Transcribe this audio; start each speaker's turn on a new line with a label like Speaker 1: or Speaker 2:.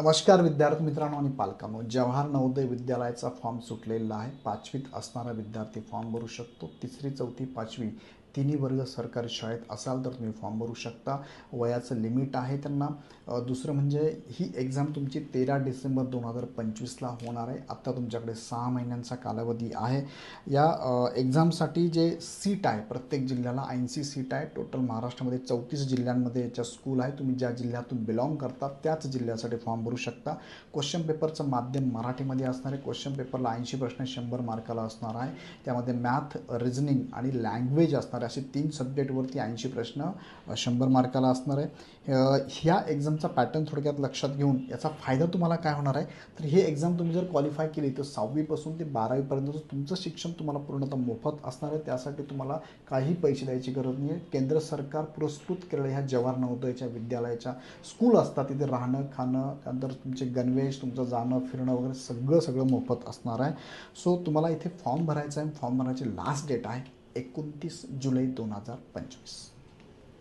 Speaker 1: नमस्कार विद्यार्थी मित्रांनो आणि पालकांनो जवाहर नवोदय विद्यालयाचा फॉर्म सुटलेला आहे. पाचवीत असणारा विद्यार्थी फॉर्म भरू शकतो. तिसरी चौथी पाचवी तिन्ही वर्ग सरकारी शाळेत असाल तर तुम्ही फॉर्म भरू शकता. वयाचं लिमिट आहे त्यांना. दुसरं म्हणजे ही एक्झाम तुमची तेरा डिसेंबर दोन हजार पंचवीसला होणार आहे. आत्ता तुमच्याकडे सहा महिन्यांचा कालावधी आहे. या एक्झामसाठी जे सीट आहे प्रत्येक जिल्ह्याला ऐंशी सीट आहे. टोटल महाराष्ट्रामध्ये चौतीस जिल्ह्यांमध्ये याच्या स्कूल आहे. तुम्ही ज्या जिल्ह्यातून बिलॉंग करता त्याच जिल्ह्यासाठी फॉर्म भरू शकता. क्वेश्चन पेपरचं माध्यम मराठीमध्ये असणार आहे. क्वेश्चन पेपरला ऐंशी प्रश्न शंभर मार्काला असणार आहे. त्यामध्ये मॅथ रिझनिंग आणि लँग्वेज असणार आहे. असे तीन सब्जेक्टवरती ऐंशी प्रश्न शंभर मार्काला असणार आहे. ह्या एक्झामचा पॅटर्न थोडक्यात लक्षात घेऊन याचा फायदा तुम्हाला काय होणार आहे? तर हे एक्झाम तुम्ही जर क्वालिफाय केली तर सहावीपासून ते बारावीपर्यंत तुमचं शिक्षण तुम्हाला पूर्णतः मोफत असणार आहे. त्यासाठी तुम्हाला काही पैसे द्यायची गरज नाही आहे केंद्र सरकार पुरस्कृत केलेल्या ह्या जवाहर नवोदयच्या विद्यालयाच्या स्कूल असतात. तिथे राहणं खाणं त्यानंतर तुमचे गणवेश तुमचं जाणं फिरणं वगैरे सगळं सगळं मोफत असणार आहे. सो तुम्हाला इथे फॉर्म भरायचा आहे. फॉर्म भरायची लास्ट डेट आहे. एकोणतीस जुलै दोन हजार पंचवीस.